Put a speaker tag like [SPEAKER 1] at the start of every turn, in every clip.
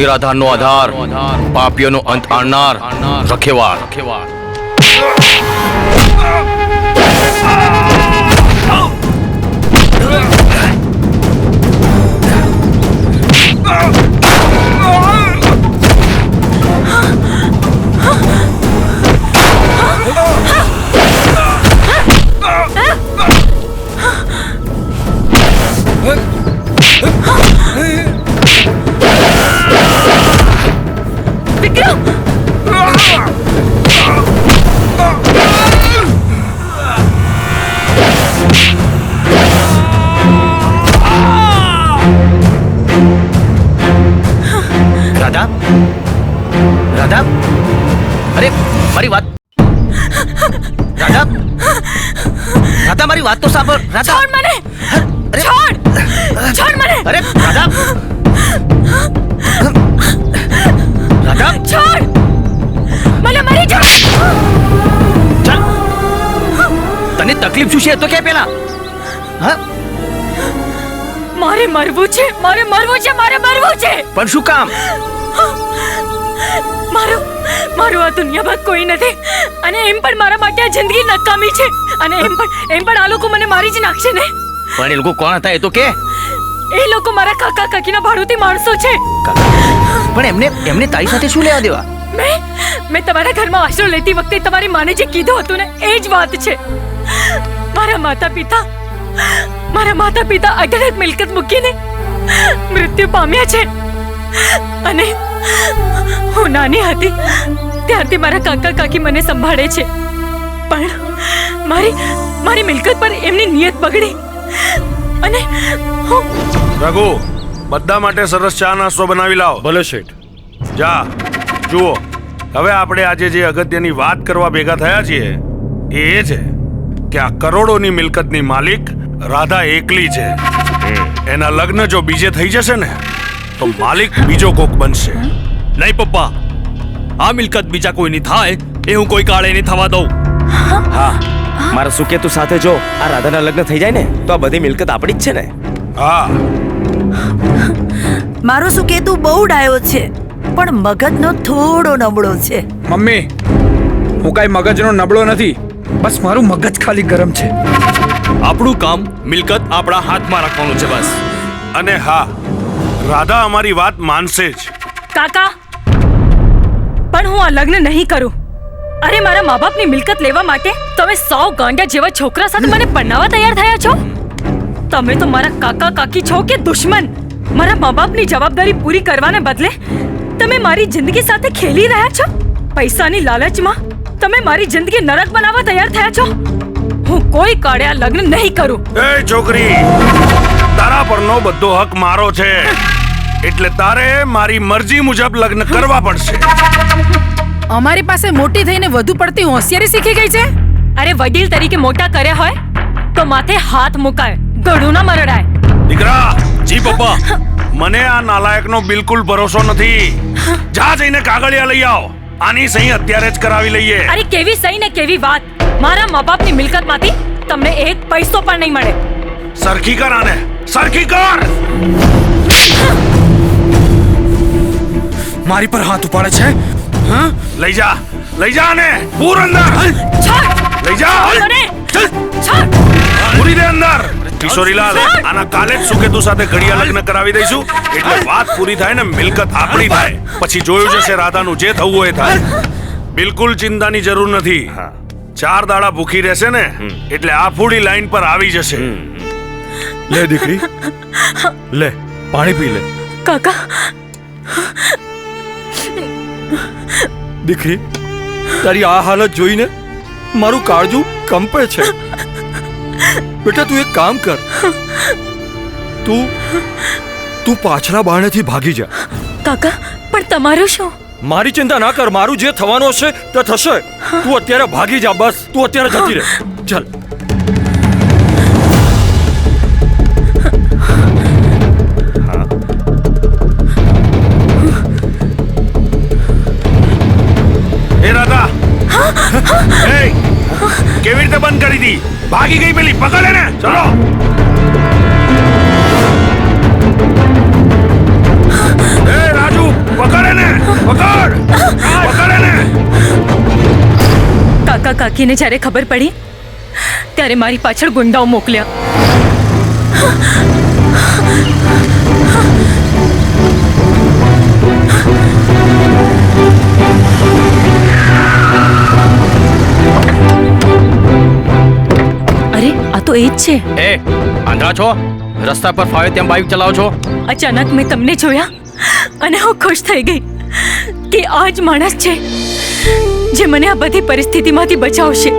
[SPEAKER 1] નિરાધારનો આધાર. પાપીઓનો અંત આણનાર. રખેવાળ
[SPEAKER 2] વિક્રમ
[SPEAKER 1] રાધા? અરે મારી વાત રાધા? રાધા મારી વાત તો સાંભળ. રાધા
[SPEAKER 2] છોડ મને!
[SPEAKER 1] અરે
[SPEAKER 2] છોડ! છોડ મને!
[SPEAKER 1] અરે રાધા રાધા
[SPEAKER 2] છોડ! મને મારી જા.
[SPEAKER 1] ચાલ તને તકલીફ શું છે? તો કે પેલા. હા?
[SPEAKER 2] મારે મરવું છે મારે મરવું છે મારે મરવું છે!
[SPEAKER 1] પણ શું કામ?
[SPEAKER 2] મારું મારું આ દુનિયામાં કોઈ નથી. અને એમ પણ મારા માટે આ જિંદગી નકામી છે. અને એમ પણ એમ પણ આ લોકો મને મારી જ નાખશે ને.
[SPEAKER 1] પણ એ લોકો કોણ હતા? એ તો કે.
[SPEAKER 2] એ લોકો મારા કાકા કાકીના ભાડુતી માણસો છે.
[SPEAKER 1] પણ એમને એમને તારી સાથે શું લેવા દેવા?
[SPEAKER 2] મેં મેં તમારા ઘરમાં આશરો લેતી વખતે તમારી માને જે કીધું હતું ને એ જ વાત છે. મારા માતા પિતા મારા માતા પિતા અઢળક મિલકત મૂકીને મૃત્યુ પામ્યા છે. અને હું નાની હતી ત્યારથી મારા કાકા કાકી મને સંભાળે છે. પણ મારી મારી મિલકત પર એમની નિયત બગડી. અને હું
[SPEAKER 3] રઘુ બધા માટે સરસ ચા નાસ્તો બનાવી લાવો.
[SPEAKER 4] ભલે શેઠ.
[SPEAKER 3] જા જુઓ. હવે આપણે આજે જે અગત્યની વાત કરવા ભેગા થયા છીએ એ એ છે કે આ કરોડોની મિલકતની માલિક રાધા એકલી છે. એના લગ્ન જો બીજે થઈ જશે ને તો માલિક બીજો કોક બનશે.
[SPEAKER 4] નહીં પપ્પા આ મિલકત બીજા કોઈની થાય એ હું કોઈ કાળે નહીં થવા દઉં.
[SPEAKER 5] હા મારા સુકેતુ સાથે જો આ રાધાના લગ્ન થઈ જાય ને તો આ બધી મિલકત આપણી જ છે ને.
[SPEAKER 3] હા.
[SPEAKER 6] મારો શું કેતું બહુ ડાયો છે પણ મગજનો થોડો નબળો છે.
[SPEAKER 7] મમ્મી હું કાંઈ મગજનો નબળો નથી બસ મારું મગજ ખાલી ગરમ છે.
[SPEAKER 4] આપણું કામ મિલકત આપણા હાથમાં રાખવાનું છે બસ.
[SPEAKER 3] અને હા રાધા અમારી વાત માનશે જ.
[SPEAKER 2] કાકા પણ હું આ લગ્ન નહીં કરું. અરે મારા મા બાપની મિલકત લેવા માટે તમે સૌ ગાંડા જેવા છોકરા સાથે મને પરણાવવા તૈયાર થયા છો? તમે તો મારા કાકા કાકી છો કે દુશ્મન? મારા મા બાપની જવાબદારી પૂરી કરવાને બદલે તમે મારી જિંદગી સાથે ખેલી રહ્યા છો? પૈસાની લાલચમાં તમે મારી જિંદગી નરક બનાવવા તૈયાર થયા છો? હું કોઈ કાળે આ લગ્ન નહીં કરું.
[SPEAKER 3] એ છોકરી તારા પરનો બધો હક મારો છે. એટલે તારે મારી મરજી મુજબ લગ્ન કરવા પડશે.
[SPEAKER 8] અમારી પાસે મોટી થઈને વધુ પડતી હોશિયારી શીખી ગઈ છે?
[SPEAKER 2] અરે વડીલ તરીકે મોટા કર્યા હોય તો માથે હાથ મુકાય ગળું ના મરડાય.
[SPEAKER 3] દીકરા
[SPEAKER 4] જી પપ્પા
[SPEAKER 3] મને આ નાલાયકનો બિલકુલ ભરોસો નથી. જા જઈને કાગળિયા લઈ આવો. આની સહી અત્યારે જ કરાવી લઈએ.
[SPEAKER 2] અરે કેવી સહી ને કેવી વાત. મારા મા બાપની મિલકતમાંથી તમને એક પૈસો પણ નહીં મળે.
[SPEAKER 3] સરખી કર આને. સરખી કર!
[SPEAKER 7] મારી પર હાથ ઉપાડે છે?
[SPEAKER 3] લઈ જા. લઈ જા ને પૂર અંદર. લઈ જા. પૂરી દે અંદર. કિશોરીલાલ આના કાલે જ સુકેતુ સાથે ઘડિયા લગ્ન કરાવી દઈશું. એટલે વાત પૂરી થાય ને મિલકત આપણી થાય. પછી જોયું જશે રાધાનું જે થવું હોય એ થાય. બિલકુલ ચિંતાની જરૂર નથી. ચાર દાડા ભૂખી રહેશે ને એટલે આ ફૂડી લાઈન પર આવી જશે.
[SPEAKER 4] લે દીકરી. લે પાણી પી લે.
[SPEAKER 2] કાકા.
[SPEAKER 4] દીકરી તારી આ હાલત જોઈને મારું કાળજું કંપે છે. બેટા તું એક કામ કર. તું તું પાછલા બારણેથી ભાગી જા.
[SPEAKER 2] કાકા પણ તમારું શું?
[SPEAKER 4] મારી ચિંતા ના કર. મારું જે થવાનું હશે તે થશે. તું અત્યારે ભાગી જા બસ. તું અત્યારે જતી રહે. ચાલ.
[SPEAKER 3] કેવી રીતે બંધ કરી દી? ભાગી ગઈ પેલી, પકડે ને ચલો. એ રાજુ,
[SPEAKER 2] પકડે ને પકડ. પકડે ને કાકા કાકીને જ્યારે ખબર પડી, ત્યારે મારી પાછળ ગુંડાઓ મોકલ્યા. એ જ છે.
[SPEAKER 1] એ આંધળા છો? રસ્તા પર ફાવે તેમ બાઇક ચલાવો છો?
[SPEAKER 2] અચાનક મેં તમને જોયા અને હું ખુશ થઈ ગઈ કે આ જ માણસ છે જે મને આ બધી પરિસ્થિતિમાંથી બચાવશે.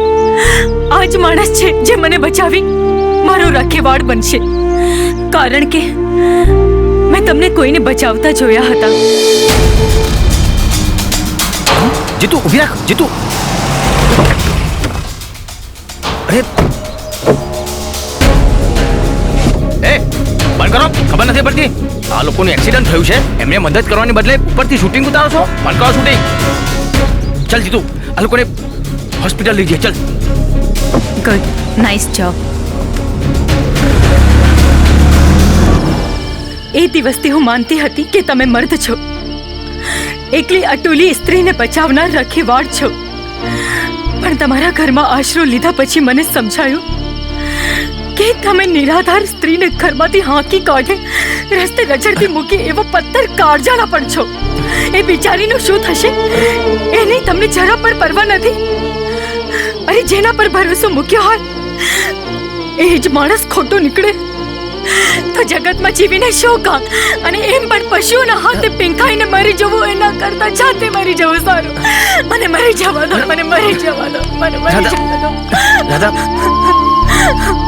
[SPEAKER 2] આ જ માણસ છે જે મને બચાવી મારો રખેવાળ બનશે. કારણ કે મેં તમને કોઈને બચાવતા જોયા હતા.
[SPEAKER 1] જીતુ ઊભી રાખ જીતુ. અરે કરો. ખબર નથી પડતી. આ લોકોનું એક્સિડન્ટ થયું છે. એમને મદદ કરવાની બદલે ઉપરથી શૂટિંગ ઉતારો છો. બંધ કરો શૂટિંગ ચાલ જીતુ, આ લોકોને હોસ્પિટલ લઈ જઈએ. ચાલ.
[SPEAKER 2] ગુડ નાઇસ જોબ એ દિવસથી હું માનતી હતી કે તમે મર્દ છો. એકલી અટુલી સ્ત્રીને બચાવનાર રખેવાળ છો. પણ તમારા ઘરમાં આશરો લીધા પછી મને સમજાયું કે તમે નિરાધાર સ્ત્રીને ઘરમાંથી હાંકી કાઢે રસ્તે રજડતી મૂકી એવો પથ્થર કાળજાળા પણ છો. એ બિચારીનું શું થશે? એની તમને જરા પર પરવા નથી? અરે જેના પર ભરોસો મૂક્યો હોય એ જ માણસ ખોટો નીકળે. તો જગતમાં જીવીને શું કામ? અને એમ પણ પશુઓના હાથે પીંખાઈને મરી જવું એના કરતા જાતે મરી જવું સારું. મને મરી જવા દો મને મરી જવા દો મને મરી જવા દો.
[SPEAKER 1] થા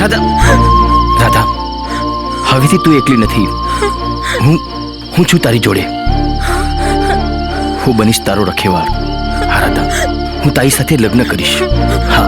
[SPEAKER 1] રાધા રાધા, હવેથી તું એકલી નથી. હું હું છું તારી જોડે. હું બનીશ તારો રખેવાળ. હા, રાધા, હું તારી સાથે લગ્ન કરીશ. હા.